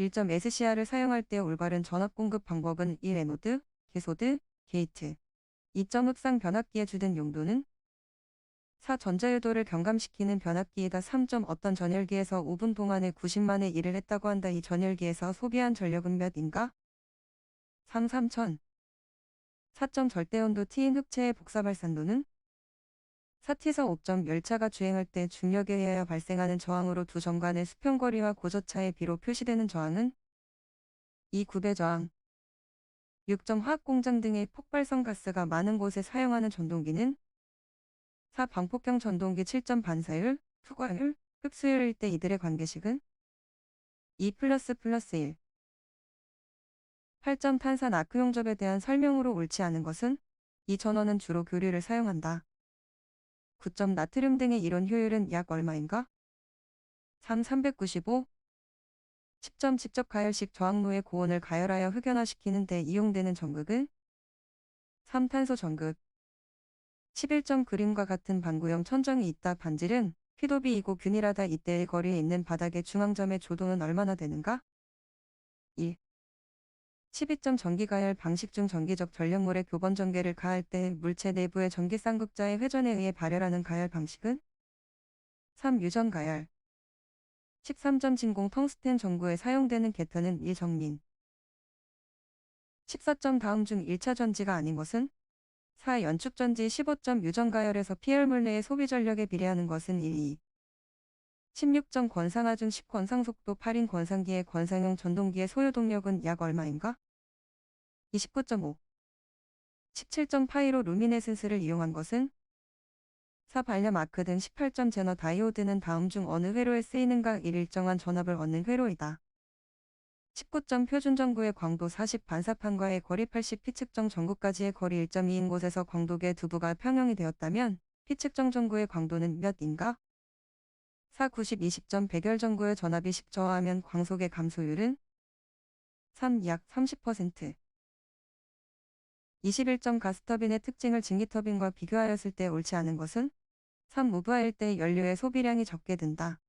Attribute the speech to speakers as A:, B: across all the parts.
A: 1.SCR을 사용할 때 올바른 전압 공급 방법은 1. 에노드, 개소드, 게이트 2점 흡상 변압기의 주된 용도는 4. 전자유도를 경감시키는 변압기이다 3점 어떤 전열기에서 5분 동안에 90만의 일을 했다고 한다 이 전열기에서 소비한 전력은 몇인가? 3. 3000 4점 절대온도 T인 흑체의 복사 발산도는 4T서 5점 열차가 주행할 때 중력에 의하여 발생하는 저항으로 두 점 간의 수평거리와 고저차의 비로 표시되는 저항은 2. 구배 저항 6점 화학공장 등의 폭발성 가스가 많은 곳에 사용하는 전동기는 4. 방폭형 전동기 7점 반사율, 투과율, 흡수율일 때 이들의 관계식은 2 플러스 플러스 1 8점 탄산 아크용접에 대한 설명으로 옳지 않은 것은 이 전원은 주로 교류를 사용한다. 9점 나트륨 등의 이론 효율은 약 얼마인가? 3 395 10점 직접 가열식 저항로의 고온을 가열하여 흑연화시키는 데 이용되는 전극은 3 탄소 전극 11점 그림과 같은 반구형 천정이 있다 반질은 휘도비이고 균일하다 이때의 거리에 있는 바닥의 중앙점의 조동은 얼마나 되는가? 1. 12점 전기 가열 방식 중 전기적 전력물의 교번 전개를 가할 때 물체 내부의 전기 쌍극자의 회전에 의해 발열하는 가열 방식은 3. 유전 가열 13점 진공 텅스텐 전구에 사용되는 개터는 1. 정민 14점 다음 중 1차 전지가 아닌 것은 4. 연축 전지 15점 유전 가열에서 피열물 내의 소비 전력에 비례하는 것은 1. 2. 16점 권상하 중 10권상 속도 8인 권상기의 권상형 전동기의 소요 동력은 약 얼마인가? 29.5 17점 파이로 루미네센스를 이용한 것은 4. 반려 마크 등 18점 제너 다이오드는 다음 중 어느 회로에 쓰이는가 1. 일정한 전압을 얻는 회로이다. 19점 표준 전구의 광도 40 반사판과의 거리 80 피측정 전구까지의 거리 1.2인 곳에서 광도계 두부가 평형이 되었다면 피측정 전구의 광도는 몇인가? 4. 90 20점 백열 전구의 전압이 10 저하하면 광속의 감소율은 3. 약 30% 21점 가스터빈의 특징을 증기터빈과 비교하였을 때 옳지 않은 것은 3. 무브화일 때 연료의 소비량이 적게 든다.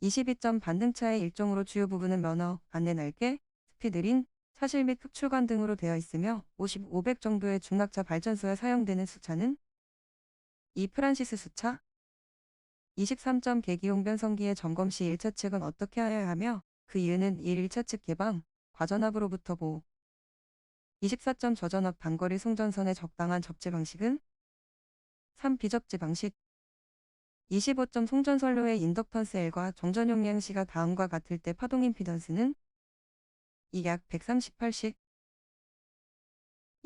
A: 22점 반등차의 일종으로 주요 부분은 면허, 안내 날개, 스피드린, 사실 및 흡출관 등으로 되어 있으며 50, 500 정도의 중락차 발전소에 사용되는 수차는 2. 프란시스 수차 23점 계기용 변 성기의 점검 시 1차 측은 어떻게 하여야 하며 그 이유는 1. 1차 측 개방, 과전압으로부터 보호 24점 저전압 단거리 송전선의 적당한 접지 방식은 3. 비접지 방식 25점 송전선로의 인덕턴스 L과 정전 용량 C가 다음과 같을 때 파동 임피던스는 이약 138씩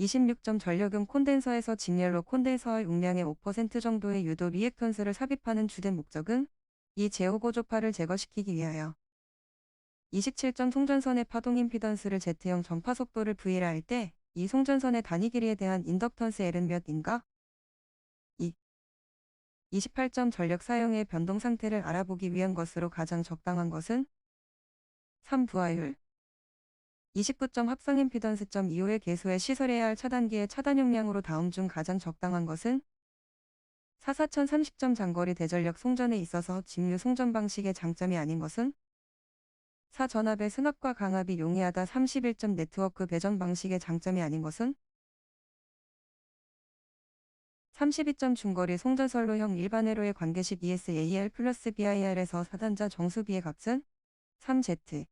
A: 26점 전력은 콘덴서에서 직렬로 콘덴서의 용량의 5% 정도의 유도 리액턴스를 삽입하는 주된 목적은 이 제어고조파를 제거시키기 위하여 27점 송전선의 파동 임피던스를 Z형 전파 속도를 V라 할 때 이 송전선의 단위 길이에 대한 인덕턴스 L은 몇인가? 2. 28점 전력 사용의 변동 상태를 알아보기 위한 것으로 가장 적당한 것은 3. 부하율 29점 합성 임피던스점 2호의 개소에 시설해야 할 차단기의 차단 용량으로 다음 중 가장 적당한 것은 4. 4030점 장거리 대전력 송전에 있어서 직류 송전 방식의 장점이 아닌 것은 4. 전압의 승합과 강압이 용이하다 31점 네트워크 배전 방식의 장점이 아닌 것은 32점 중거리 송전선로형 일반 회로의 관계식 ESAR 플러스 BIR에서 사단자 정수비의 값은 3Z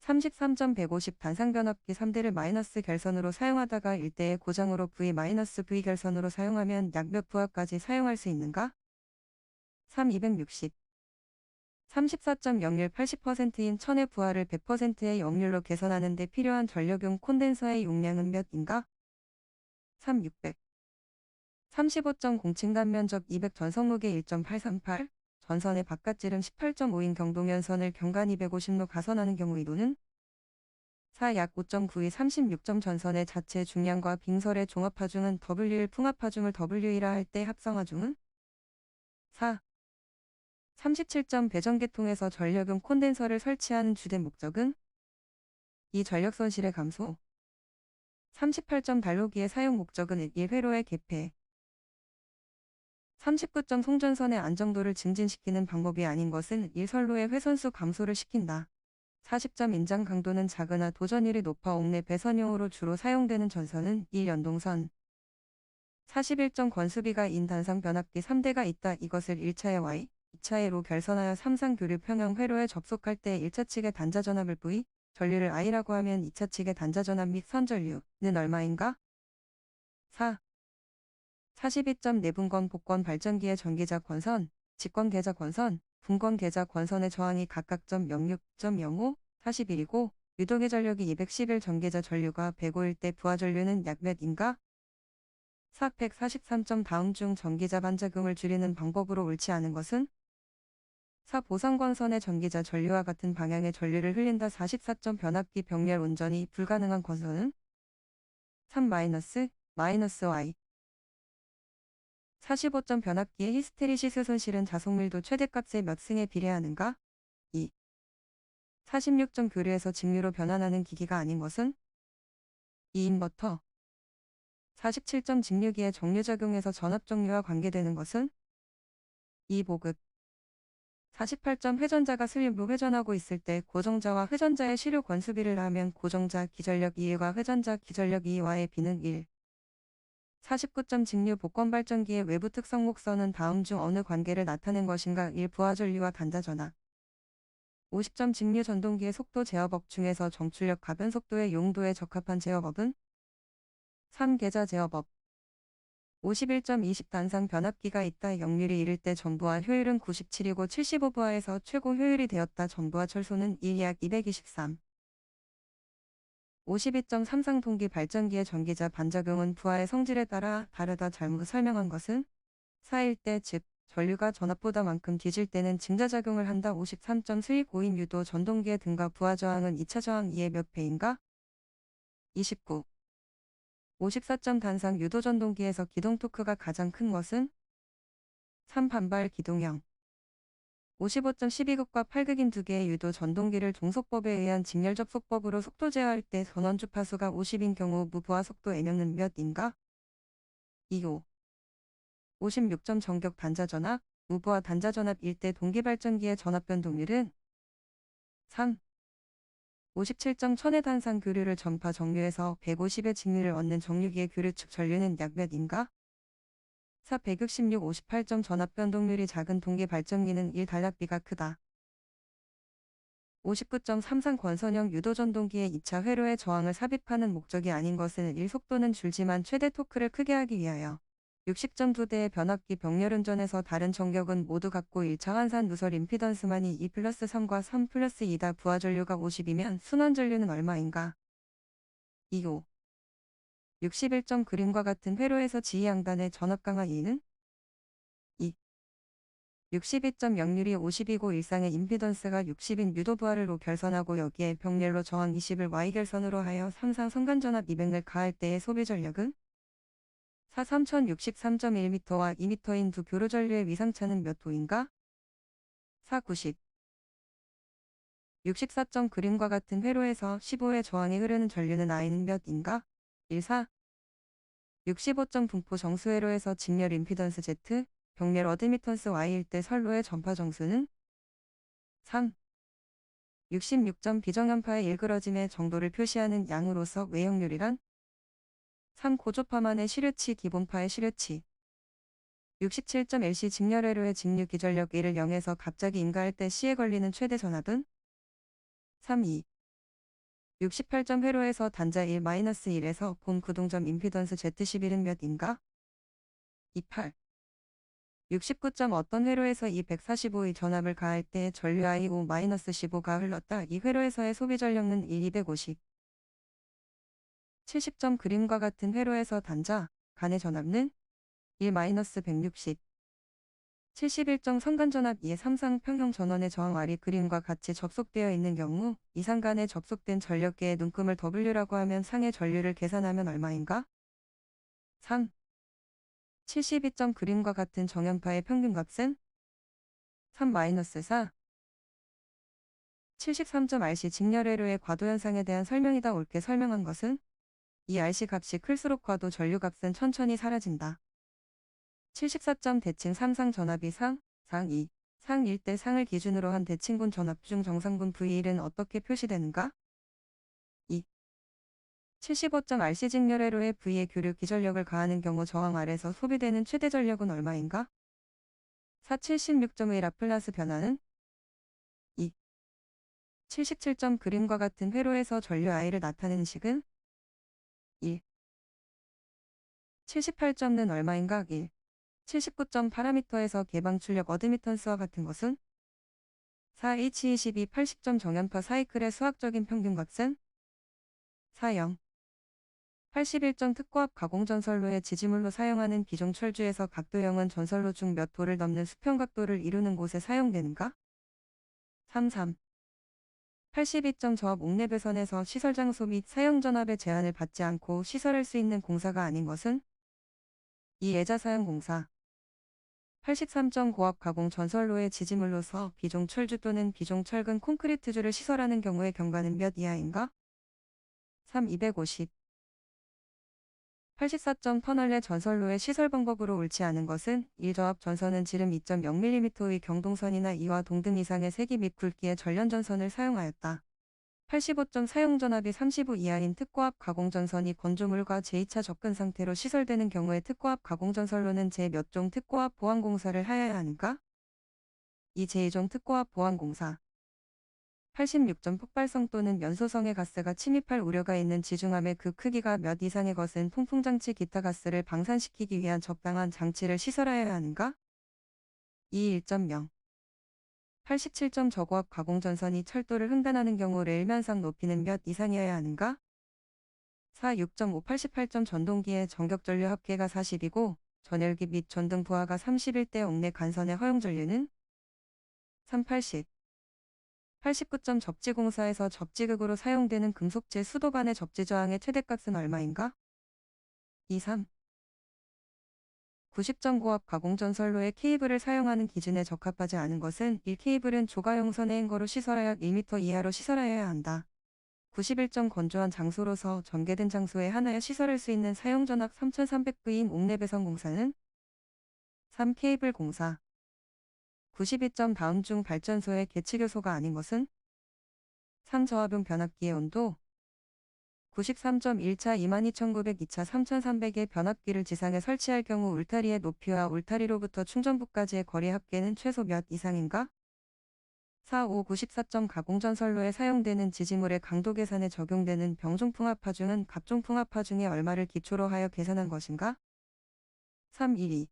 A: 33.150 단상변압기 3대를 마이너스 결선으로 사용하다가 1대의 고장으로 V 마이너스 결선으로 사용하면 약 몇 부하까지 사용할 수 있는가? 3. 260 34.01 80%인 천의 부하를 100%의 역률로 개선하는 데 필요한 전력용 콘덴서의 용량은 몇인가? 3. 600 35.0 층간 면적 200 전선무게 1.838 전선의 바깥지름 18.5인 경동연선을 경간 250로 가선하는 경우 이도는 4. 약 5.92 36점 전선의 자체 중량과 빙설의 종합하중은 W1 풍합하중을 W1라 할 때 합성하중은 4. 37점 배전계통에서 전력용 콘덴서를 설치하는 주된 목적은 이 전력 손실의 감소 38점 달로기의 사용 목적은 1회로의 개폐 39점 송전선의 안정도를 증진시키는 방법이 아닌 것은 일선로의 훼손수 감소를 시킨다. 40점 인장 강도는 작으나 도전율이 높아 옥내 배선용으로 주로 사용되는 전선은 1연동선. 41점 권수비가 인 단상 변압기 3대가 있다. 이것을 1차의 Y, 2차의 로 결선하여 삼상 교류 평형 회로에 접속할 때 1차 측의 단자 전압을 V, 전류를 I라고 하면 2차 측의 단자 전압 및 선전류는 얼마인가? 4. 42점 내분권 복권 발전기의 전기자 권선, 직권 계좌 권선, 분권 계좌 권선의 저항이 각각 점 06.05, 41이고 유동의 전력이 211 전기자 전류가 105일 때 부하 전류는 약 몇인가? 4. 143점 다음 중 전기자 반작용을 줄이는 방법으로 옳지 않은 것은? 4. 보상권선의 전기자 전류와 같은 방향의 전류를 흘린다 44점 변압기 병렬 운전이 불가능한 권선은? 3. 마이너스, 마이너스 Y 45점 변압기의 히스테리시스 손실은 자속밀도 최대값의 몇 승에 비례하는가? 2. 46점 교류에서 직류로 변환하는 기기가 아닌 것은? 2. 인버터 47점 직류기의 정류작용에서 전압정류와 관계되는 것은? 2. 보급 48점 회전자가 슬립으로 회전하고 있을 때 고정자와 회전자의 시료 권수비를 하면 고정자 기전력 2과 회전자 기전력 2와의 비는 1. 49점 직류 복권 발전기의 외부 특성 목선은 다음 중 어느 관계를 나타낸 것인가 1. 부하 전류와 단자 전압 50점 직류 전동기의 속도 제어법 중에서 정출력 가변 속도의 용도에 적합한 제어법은 3. 계좌 제어법 51점 20 단상 변압기가 있다. 역률이 이를 때 전부와 효율은 97이고 75부하에서 최고 효율이 되었다. 전부와 철소는 1약 223. 52점 삼상 동기 발전기의 전기자 반작용은 부하의 성질에 따라 다르다. 잘못 설명한 것은 4일 때 즉 전류가 전압보다 만큼 뒤질 때는 증자작용을 한다. 53점 수익 5인 유도 전동기의 등가 부하 저항은 2차 저항 2의 몇 배인가? 29. 54점 단상 유도 전동기에서 기동 토크가 가장 큰 것은 3 반발 기동형 55점 12극과 8극인 두 개의 유도 전동기를 종속법에 의한 직렬 접 속법으로 속도 제어할 때 전원 주파수가 50인 경우 무부하 속도 N형은 몇인가? 2호 56점 정격 단자 전압, 무부하 단자 전압 일대 동기 발전기의 전압 변동률은 3 57점 천의 단상 교류를 전파 정류에서 150의 직류를 얻는 정류기의 교류 측 전류는 약 몇인가? 4 166 58점 전압 변동률이 작은 동기 발전기는 1 단락비가 크다. 59점 삼상 권선형 유도 전동기의 2차 회로의 저항을 삽입하는 목적이 아닌 것은 1 속도는 줄지만 최대 토크를 크게 하기 위하여 60점 두 대의 변압기 병렬 운전에서 다른 전격은 모두 갖고 1차 환산 누설 임피던스만이 2 플러스 3과 3 플러스 2다 부하 전류가 50이면 순환 전류는 얼마인가? 2호 61점 그림과 같은 회로에서 지휘양단의 전압 강화 2는 2 62점 역률이 50이고 일상의 임피던스가 60인 유도 부하를 로 결선하고 여기에 병렬로 저항 20을 Y 결선으로 하여 삼상 선간전압 200을 가할 때의 소비 전력은 4 3063.1m와 2m인 두 교류 전류의 위상차는 몇 호인가? 4 90 64점 그림과 같은 회로에서 15의 저항이 흐르는 전류는 I는 몇인가? 1 4 65점 분포 정수 회로에서 직렬 임피던스 Z, 병렬 어드미턴스 Y일 때 선로의 전파 정수는 3 66점 비정연파의 일그러짐의 정도를 표시하는 양으로서 외형률이란 3. 고조파만의 시류치 기본파의 시류치 67점 LC 직렬 회로의 직류 기전력 1을 0에서 갑자기 인가할 때 C에 걸리는 최대 전압은 3. 2. 68점 회로에서 단자 1-1에서 본 구동점 임피던스 Z11은 몇인가? 28. 69점 어떤 회로에서 이 145의 전압을 가할 때 전류 I5-15가 흘렀다. 이 회로에서의 소비 전력은 1 250. 70점 그림과 같은 회로에서 단자, 간의 전압는 1-160. 71점 상간전압 2의 삼상 평형 전원의 저항 R이 그림과 같이 접속되어 있는 경우 이 상간에 접속된 전력계의 눈금을 W라고 하면 상의 전류를 계산하면 얼마인가? 3. 72점 그림과 같은 정연파의 평균값은 3-4. 73점 RC 직렬회로의 과도현상에 대한 설명이다 옳게 설명한 것은 이 RC 값이 클수록 과도 전류 값은 천천히 사라진다. 74점 대칭 삼상 전압이 상, 상 2, 상 1대 상을 기준으로 한 대칭분 전압 중 정상분 V1은 어떻게 표시되는가? 2. 75.RC 직렬회로의 V의 교류 기전력을 가하는 경우 저항 아래서 소비되는 최대 전력은 얼마인가? 4. 76.1 라플라스 변화는 2. 77점 그림과 같은 회로에서 전류 I를 나타내는 식은 1. 78점는 얼마인가? 1. 79점 파라미터에서 개방 출력 어드미턴스와 같은 것은 4 H22 80점 정연파 사이클의 수학적인 평균값은 4영. 81점 특고압 가공전선로의 지지물로 사용하는 기종 철주에서 각도형은 전선로 중 몇 도를 넘는 수평 각도를 이루는 곳에 사용되는가? 33 82점 저압 옥내배선에서 시설 장소 및 사용 전압의 제한을 받지 않고 시설할 수 있는 공사가 아닌 것은 이 예자 사용 공사 83점 고압 가공 전선로의 지지물로서 비종 철주 또는 비종 철근 콘크리트주를 시설하는 경우의 경과는 몇 이하인가? 3 250 84점 터널 내 전선로의 시설 방법으로 옳지 않은 것은 1저압 전선은 지름 2.0mm의 경동선이나 이와 동등 이상의 세기 및 굵기의 전련 전선을 사용하였다. 85점 사용전압이 35 이하인 특고압 가공전선이 건조물과 제2차 접근 상태로 시설되는 경우에 특고압 가공전선로는 제 몇 종 특고압 보완공사를 하여야 하는가? 이 제2종 특고압 보완공사 86점 폭발성 또는 연소성의 가스가 침입할 우려가 있는 지중함의 그 크기가 몇 이상의 것은 통풍장치 기타 가스를 방산시키기 위한 적당한 장치를 시설하여야 하는가? 2 1.0 87점 저고압 가공전선이 철도를 횡단하는 경우 레일면상 높이는 몇 이상이어야 하는가? 4 6.5 88점 전동기의 전격전류 합계가 40이고 전열기 및 전등 부하가 31대 옥내 간선의 허용전류는 3 80 89점 접지공사에서 접지극으로 사용되는 금속재 수도관의 접지저항의 최대값은 얼마인가? 2 3 90점 고압 가공전선로의 케이블을 사용하는 기준에 적합하지 않은 것은 1 케이블은 조가용 선의 행거로 시설하여 1m 이하로 시설하여야 한다. 91점 건조한 장소로서 전개된 장소에 하나여 시설할 수 있는 사용전압 3300V인 옥내배선 공사는 3 케이블 공사 92점 다음 중 발전소의 개치교소가 아닌 것은 3 저하병 변압기의 온도 93.1차 22,900, 2차 3,300의 변압기를 지상에 설치할 경우 울타리의 높이와 울타리로부터 충전부까지의 거리 합계는 최소 몇 이상인가? 4, 5, 94점 가공전선로에 사용되는 지지물의 강도 계산에 적용되는 병종풍압하중은 갑종풍압하중의 얼마를 기초로 하여 계산한 것인가? 3, 1, 2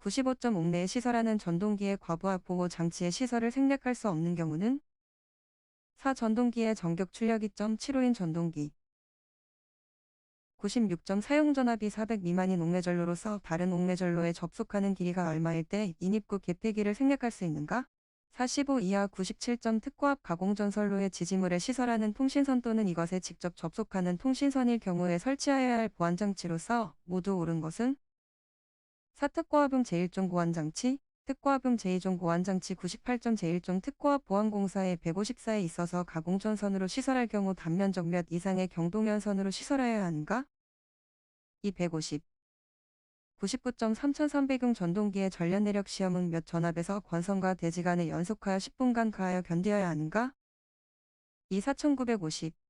A: 95점 옥내에 시설하는 전동기의 과부하 보호 장치의 시설을 생략할 수 없는 경우는 4. 전동기의 전격 출력 2.75인 전동기 96점 사용전압이 400 미만인 옥내전로로서 다른 옥내전로에 접속하는 길이가 얼마일 때 인입구 개폐기를 생략할 수 있는가? 45 이하 97점 특고압 가공전선로의 지지물에 시설하는 통신선 또는 이것에 직접 접속하는 통신선일 경우에 설치하여야 할 보안장치로서 모두 옳은 것은 4특고압용 제1종 보안장치, 특고합용 제2종 보안장치 98점 제1종 특고화 보안공사의 154에 있어서 가공전선으로 시설할 경우 단면적 몇 이상의 경동연선으로 시설하여야 하는가? 250. 99.3300용 전동기의 전련내력 시험은 몇 전압에서 권선과 대지간에 연속하여 10분간 가하여 견뎌야 하는가? 24950.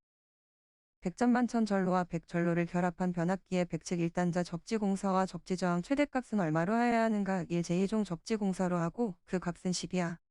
A: 백전만천절로와 백절로를 결합한 변압기의 백측 1단자 접지공사와 접지저항 최대값은 얼마로 하여야 하는가 1제2종 접지공사로 하고 그 값은 10이야.